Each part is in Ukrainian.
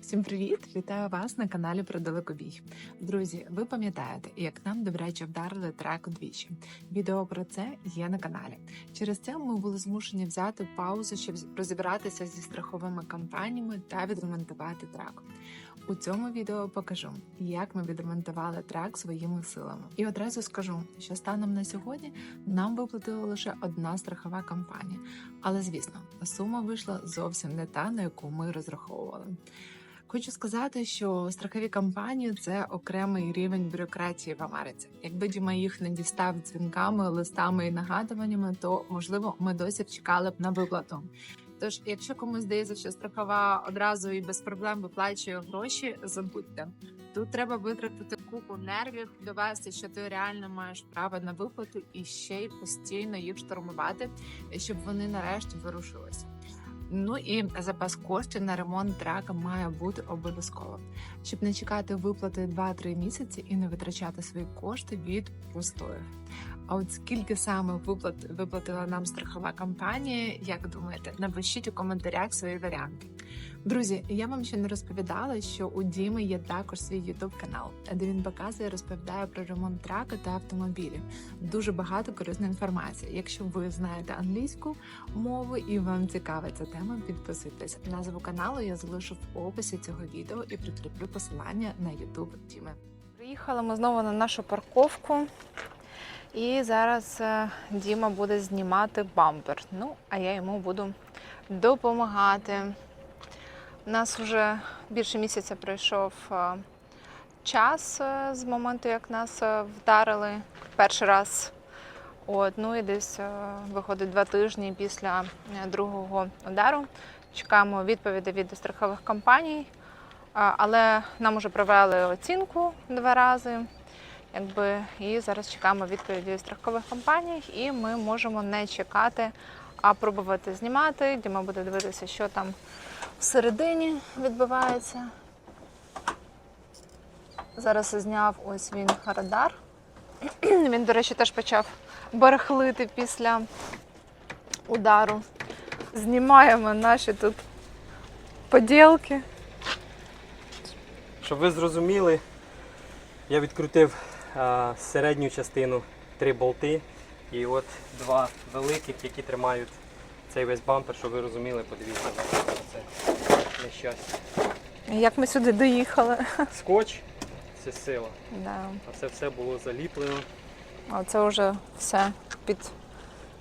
Всім привіт! Вітаю вас на каналі про далекобій. Друзі, ви пам'ятаєте, як нам добряче вдарили трек удвічі. Відео про це є на каналі. Через це ми були змушені взяти паузу, щоб розібратися зі страховими компаніями та відремонтувати трек. У цьому відео покажу, як ми відремонтували трек своїми силами. І одразу скажу, що станом на сьогодні нам виплатила лише одна страхова компанія. Але звісно, сума вийшла зовсім не та, на яку ми розраховували. Хочу сказати, що страхові компанії це окремий рівень бюрократії в Америці. Якби Діма їх не дістав дзвінками, листами і нагадуваннями, то можливо ми досі б чекали б на виплату. Тож, якщо комусь здається, що страхова одразу і без проблем виплачує гроші, забудьте. Тут треба витратити купу нервів, довести, що ти реально маєш право на виплату, і ще й постійно їх штурмувати, щоб вони нарешті вирушилися. Ну і запас коштів на ремонт трака має бути обов'язково, щоб не чекати виплати 2-3 місяці і не витрачати свої кошти від простоїв. А от скільки саме виплат виплатила нам страхова компанія, як думаєте, напишіть у коментарях свої варіанти. Друзі, я вам ще не розповідала, що у Діми є також свій ютуб канал, де він показує, розповідає про ремонт трака та автомобілів. Дуже багато корисної інформації. Якщо ви знаєте англійську мову і вам цікава ця тема, підписуйтесь. Назву каналу я залишу в описі цього відео і прикріплю посилання на ютуб Діми. Приїхали ми знову на нашу парковку. І зараз е, Діма буде знімати бампер. Ну, а я йому буду допомагати. У нас вже більше місяця пройшов е, час е, з моменту, як нас вдарили перший раз. От, ну і десь виходить два тижні після другого удару. Чекаємо відповіді від страхових компаній. Але нам вже провели оцінку два рази. Якби, і зараз чекаємо відповіді від страхових компаній, і ми можемо не чекати, а пробувати знімати. Діма буде дивитися, що там всередині відбувається. Зараз зняв ось він радар. Він, до речі, теж почав барахлити після удару. Знімаємо наші тут поділки. Щоб ви зрозуміли, я відкрутив середню частину три болти і от два великих, які тримають цей весь бампер, щоб ви розуміли, подивіться це нещастя. Як ми сюди доїхали. Скотч це сила. Да. А це все було заліплено А це вже все під,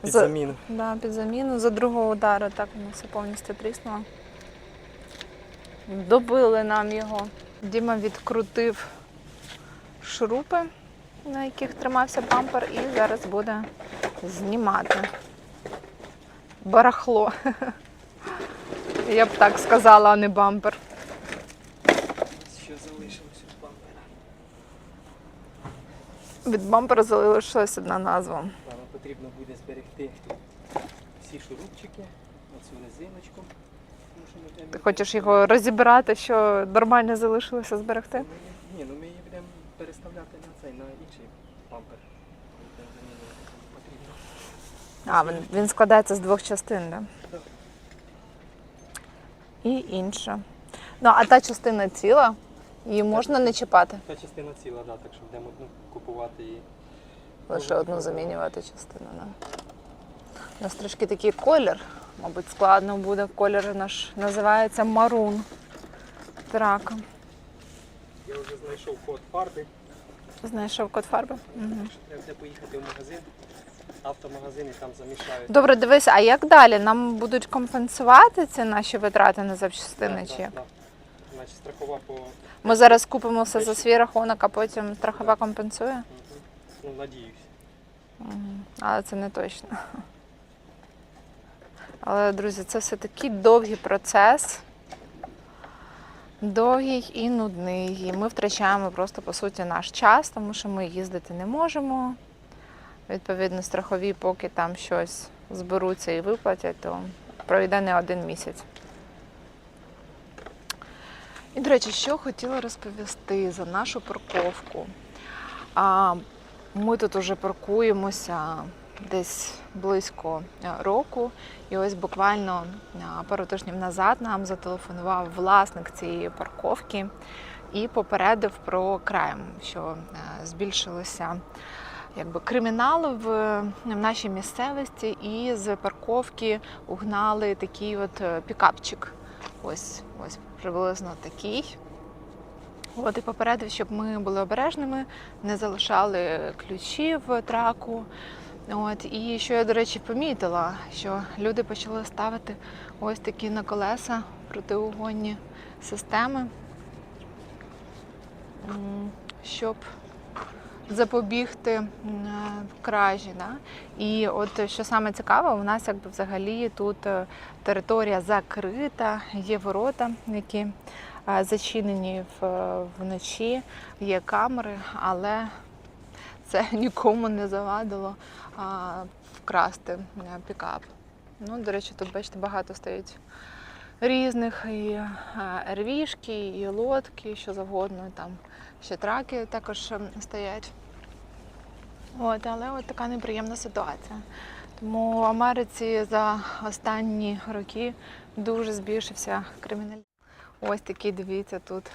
під За- заміну. да, під заміну. За другого удару так воно все повністю тріснуло. Добили нам його. Діма відкрутив шурупи, на яких тримався бампер, і зараз буде знімати. Барахло. Я б так сказала, а не бампер. Що залишилося від бампера? Від бампера залишилась одна назва. Нам потрібно буде зберегти всі шурупчики, оцю резиночку. Ти хочеш його розібрати, що нормально залишилося зберегти? Ні, ну ми її переставляти на цей, на інший. Потрібно. А, він, він складається з двох частин, так? Так. І інша. Ну, а та частина ціла, її можна не чіпати. Та частина ціла, да, так що будемо одну купувати і Лише одну замінювати частину. Да. У нас трошки такий колір, мабуть, складно буде. Колір наш називається марун. Трака. Я вже знайшов код фарби. Знайшов код фарби? Угу. Треба поїхати в магазин, автомагазин і там замішають. Добре, дивися, а як далі? Нам будуть компенсувати ці наші витрати на запчастини? Чи як? Значить, страхова по Ми зараз купимо все за свій рахунок, а потім страхова компенсує? Мгм. ну, надіюсь. Мгм. Але це не точно. Але, друзі, це все такий довгий процес. Довгий і нудний. І ми втрачаємо просто по суті наш час, тому що ми їздити не можемо. Відповідно, страхові, поки там щось зберуться і виплатять, то пройде не один місяць. І, до речі, що хотіла розповісти за нашу парковку. А, ми тут уже паркуємося десь близько е, року. І ось буквально е, пару тижнів назад нам зателефонував власник цієї парковки і попередив про крайм, що е, збільшилося якби кримінал в, в нашій місцевості, і з парковки угнали такий от пікапчик. Ось, ось приблизно такий. От і попередив, щоб ми були обережними, не залишали ключі в траку. От, і що я, до речі, помітила, що люди почали ставити ось такі на колеса протиугонні системи, щоб запобігти е, кражі. Да? І от що саме цікаве, у нас якби взагалі тут е, територія закрита, є ворота, які е, зачинені вночі, є камери, але це нікому не завадило а, вкрасти е, пікап. Ну, до речі, тут, бачите, багато стоїть різних і е, рвішки, і лодки, що завгодно. Там ще траки також ем, стоять. От, але от така неприємна ситуація. Тому в Америці за останні роки дуже збільшився криміналітет. Ось такий, дивіться, тут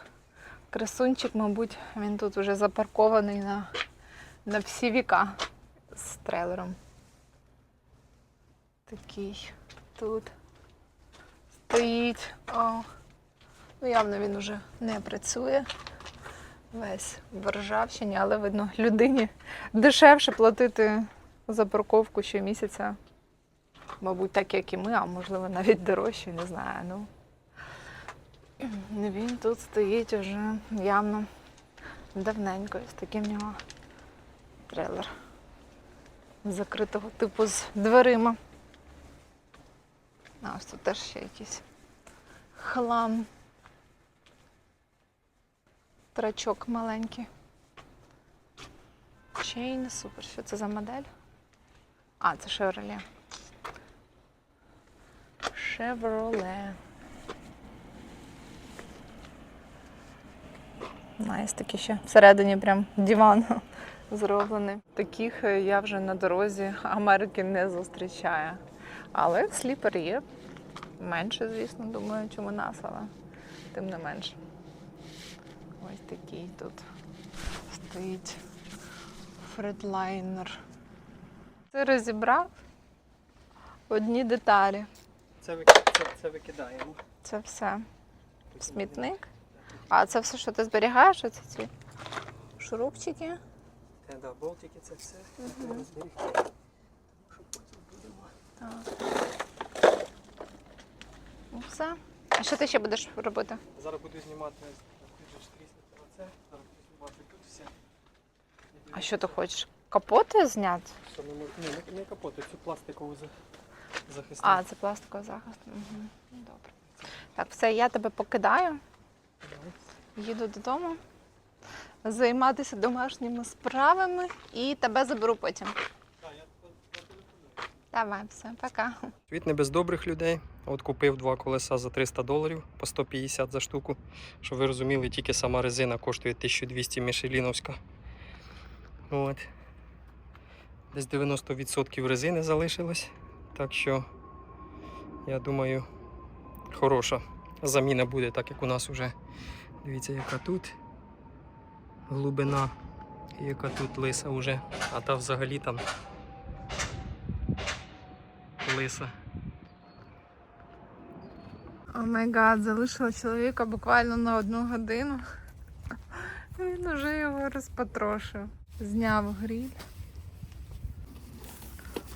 красунчик, мабуть, він тут вже запаркований на, на всі віка з трейлером. Такий тут стоїть. О, ну явно він уже не працює. Весь в ржавчині, але видно, людині дешевше платити за парковку щомісяця. Мабуть, так як і ми, а можливо навіть дорожче, не знаю. Ну, він тут стоїть уже явно давненько. Ось такий в нього трейлер закритого типу з дверима. А ось тут теж ще якийсь хлам. Трачок маленький. Чейн, супер. Що це за модель? А, це Chevrolet. Chevrolet. Найс такий ще всередині прям диван зроблений. Таких е, я вже на дорозі Америки не зустрічаю. Але сліпер є. Менше, звісно, думаю, чим у нас, але тим не менше. Ось такий тут стоїть фредлайнер. Ти розібрав одні деталі. Це, це, це викидаємо. Це все. Смітник. А це все, що ти зберігаєш? Оці ці шурупчики. Е, да, болтики це все. Треба зберегти. Щоб потім будемо. Так. Ну все. А що ти ще будеш робити? Зараз буду знімати тріснути оце. Зараз буду знімати тут все. А що ти хочеш? Капоти зняти? Що ми мож- Ні, не, не капоти, цю пластикову за- захисну. А, це пластиковий захист. Угу. Добре. Так, все, я тебе покидаю. Їду додому займатися домашніми справами і тебе заберу потім. Давай, все, пока. Світ не без добрих людей. От купив два колеса за 300 доларів по 150 за штуку. Щоб ви розуміли, тільки сама резина коштує 1200 мішеліновська. От. Десь 90% резини залишилось. Так що, я думаю, хороша заміна буде, так як у нас вже. Дивіться, яка тут глибина, яка тут лиса вже. А та взагалі там лиса. О май гад, залишила чоловіка буквально на одну годину. Він уже його розпотрошив. Зняв гріль.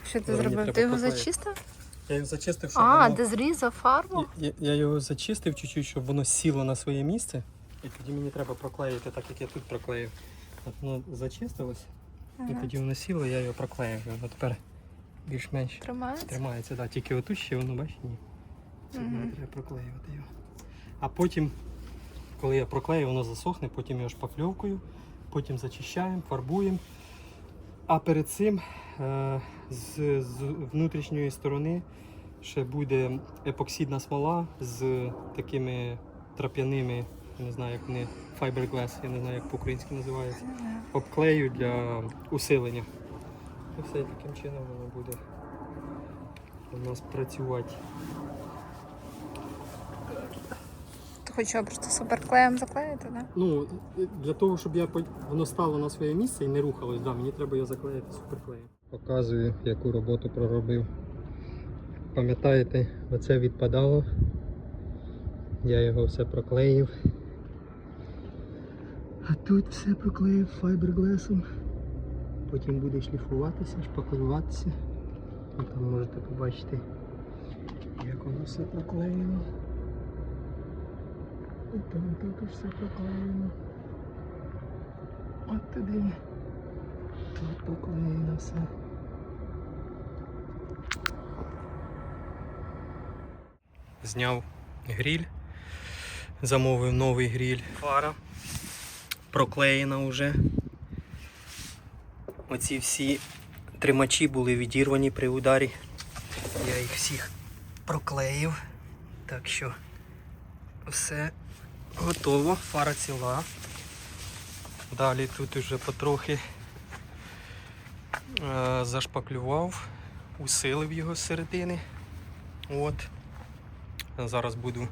Що ти Мені зробив? Ти його зачистив? Я його зачистив, щоб А, воно... ти зрізав фарбу? я, я, я його зачистив чуть-чуть, щоб воно сіло на своє місце. І тоді мені треба проклеїти, так як я тут проклеїв. От воно зачистилось, і тоді воно сіло, я його проклеїв. Воно тепер більш-менш Тримається? тримається. Да. Тільки отут ще воно, бачиш, ні. Це мені треба проклеювати його. А потім, коли я проклею, воно засохне, потім його шпакльовкою, потім зачищаємо, фарбуємо. А перед цим е, з, з внутрішньої сторони ще буде епоксидна смола з такими трап'яними, не знаю, як вони, fiberglass, я не знаю, як по-українськи називається. Обклею для усилення. І все таким чином воно буде у нас працювати. Ти хочеш просто суперклеєм заклеїти, так? Ну, для того, щоб я воно стало на своє місце і не рухалось, да, мені треба його заклеїти суперклеєм. Показую, яку роботу проробив. Пам'ятаєте, оце відпадало. Я його все проклеїв. А тут все проклеїв файберглесом. Потім буде шліфуватися, шпаклюватися. І там можете побачити, як воно все проклеєно. І там також все проклеєно. От туди. Тут проклеєно все. Зняв гріль. Замовив новий гріль. Фара. Проклеєна вже. Оці всі тримачі були відірвані при ударі. Я їх всіх проклеїв. Так що все готово, фара ціла. Далі тут уже потрохи е, зашпаклював, усилив його з середини. От. Зараз буду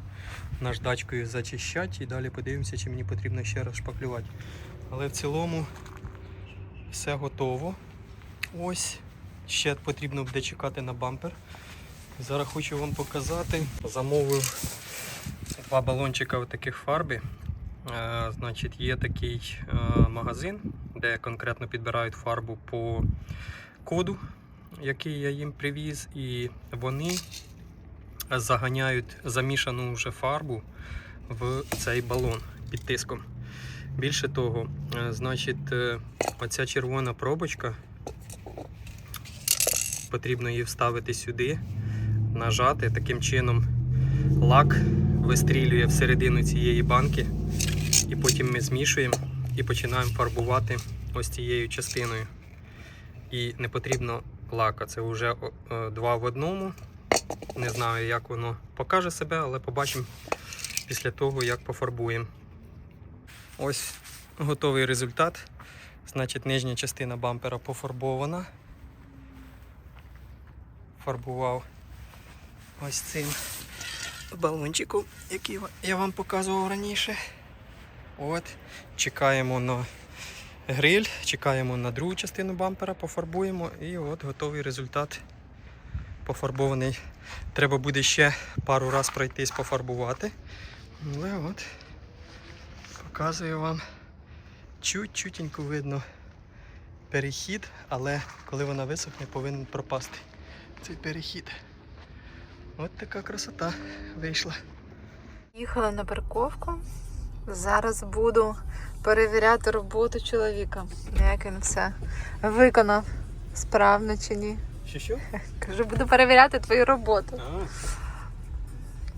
наждачкою зачищати і далі подивимося, чи мені потрібно ще раз шпаклювати. Але в цілому все готово. Ось. Ще потрібно буде чекати на бампер. Зараз хочу вам показати. Замовив два балончика таких фарби. Е, Значить, є такий е, магазин, де конкретно підбирають фарбу по коду, який я їм привіз, і вони заганяють замішану вже фарбу в цей балон під тиском. Більше того, е, значить, е, оця червона пробочка, потрібно її вставити сюди, нажати. Таким чином лак вистрілює всередину цієї банки, і потім ми змішуємо і починаємо фарбувати ось цією частиною. І не потрібно лака, це вже е, два в одному. Не знаю, як воно покаже себе, але побачимо після того, як пофарбуємо. Ось готовий результат. Значить, нижня частина бампера пофарбована. Фарбував ось цим балончиком, який я вам показував раніше. От, чекаємо на гриль, чекаємо на другу частину бампера, пофарбуємо і от готовий результат пофарбований. Треба буде ще пару раз пройтись пофарбувати. Але от показую вам чуть-чутенько видно перехід, але коли вона висохне, повинен пропасти цей перехід. От така красота вийшла. Їхала на парковку. Зараз буду перевіряти роботу чоловіка. Як він все виконав справно чи ні. Що що? Кажу, буду перевіряти твою роботу.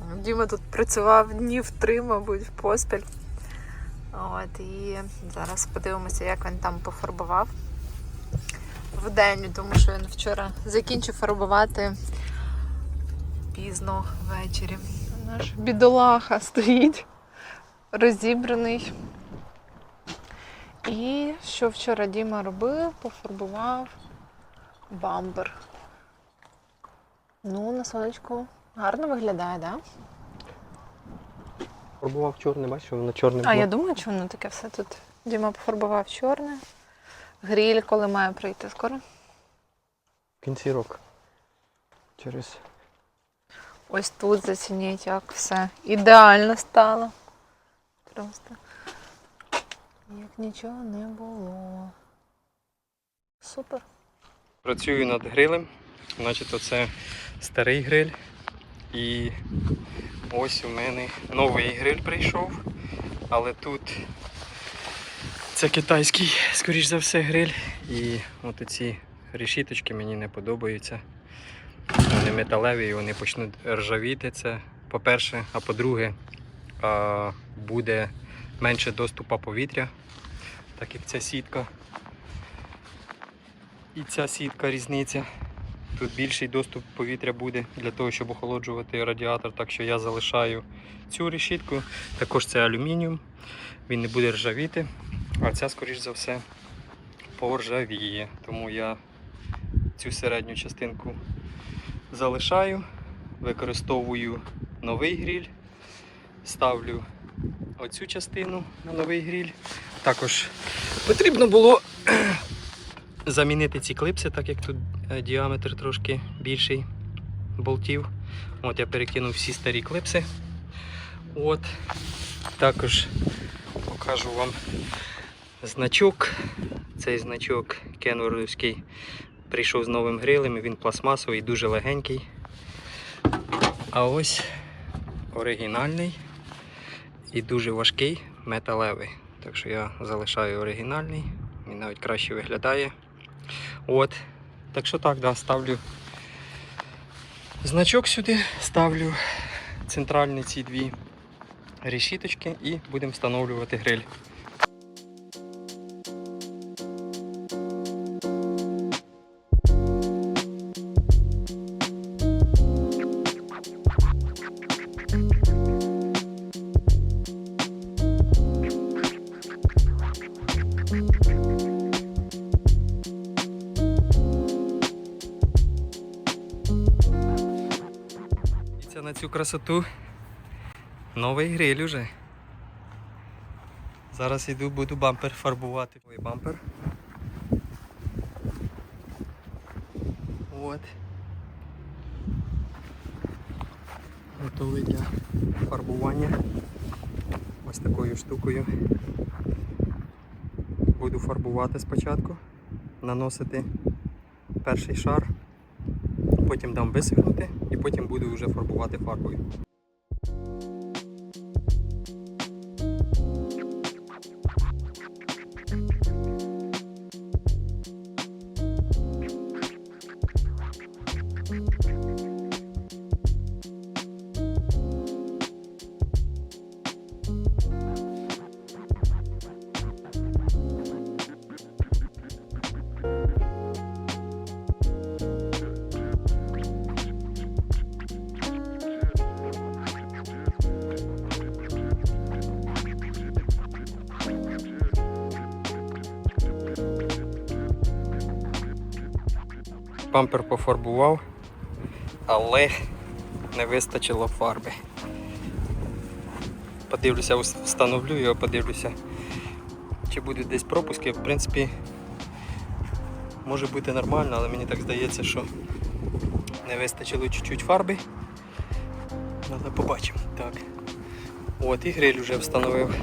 А, Діма тут працював днів три, мабуть, поспіль. От, і зараз подивимося, як він там пофарбував в день, тому що він вчора закінчив фарбувати пізно ввечері. Наш бідолаха стоїть розібраний. І що вчора Діма робив, пофарбував бампер. Ну, на сонечку гарно виглядає, так? Да? Фарбував чорне, бачиш, воно чорне А я думаю, що воно таке все тут. Діма пофарбував чорне. Гріль, коли має прийти скоро. В кінці року. Через Ось тут зацініть, як все ідеально стало. Просто як нічого не було. Супер. Працюю над грилем. Значить, оце старий гриль. І ось у мене новий гриль прийшов. Але тут це китайський, скоріш за все, гриль. І от ці решіточки мені не подобаються. Вони металеві і вони почнуть ржавіти. Це по-перше, а по-друге, буде менше доступу повітря, так як ця сітка і ця сітка різниця. Тут більший доступ повітря буде для того, щоб охолоджувати радіатор. Так що я залишаю цю решітку. Також це алюмініум, він не буде ржавіти, а ця, скоріш за все, поржавіє. Тому я цю середню частинку залишаю, використовую новий гріль, ставлю оцю частину на новий гріль. Також потрібно було замінити ці клипси, так як тут е, діаметр трошки більший болтів. От я перекинув всі старі клипси. От. Також покажу вам значок. Цей значок Кенвордовський прийшов з новим грилем, він пластмасовий, дуже легенький. А ось оригінальний і дуже важкий металевий. Так що я залишаю оригінальний, він навіть краще виглядає. От. Так що так, да, ставлю значок сюди, ставлю центральні ці дві решіточки і будемо встановлювати гриль. Красоту. Новий гриль уже. Зараз йду, буду бампер фарбувати. Ой, бампер. От. Готовий для фарбування. Ось такою штукою. Буду фарбувати спочатку, наносити перший шар, потім дам висихнути і потім буду вже фарбувати фарбою. Бампер пофарбував, але не вистачило фарби. Подивлюся, встановлю його, подивлюся, чи будуть десь пропуски. В принципі, може бути нормально, але мені так здається, що не вистачило чуть-чуть фарби. Але побачимо. Так. От, і гриль вже встановив.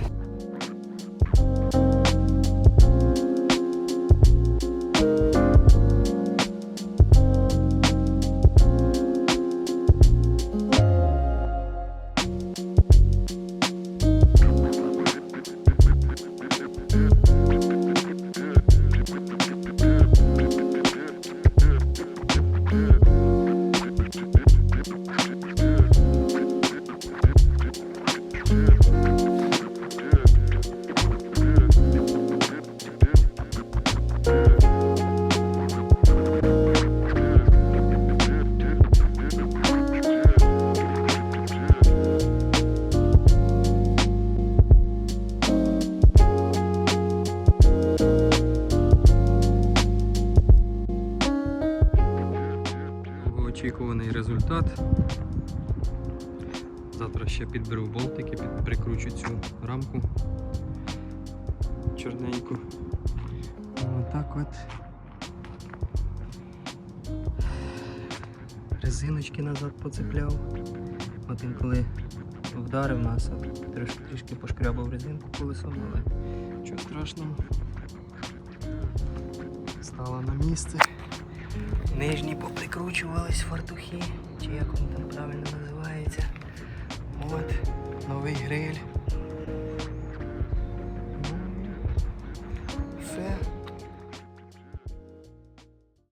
Чорненьку. Отак от. Резиночки назад поцепляв. От інколи вдарив нас, от трішки, трішки пошкрябав резинку колесом, але нічого страшного. Стала на місце. Нижні поприкручувались фартухи, чи як воно там правильно називається. От, новий гриль.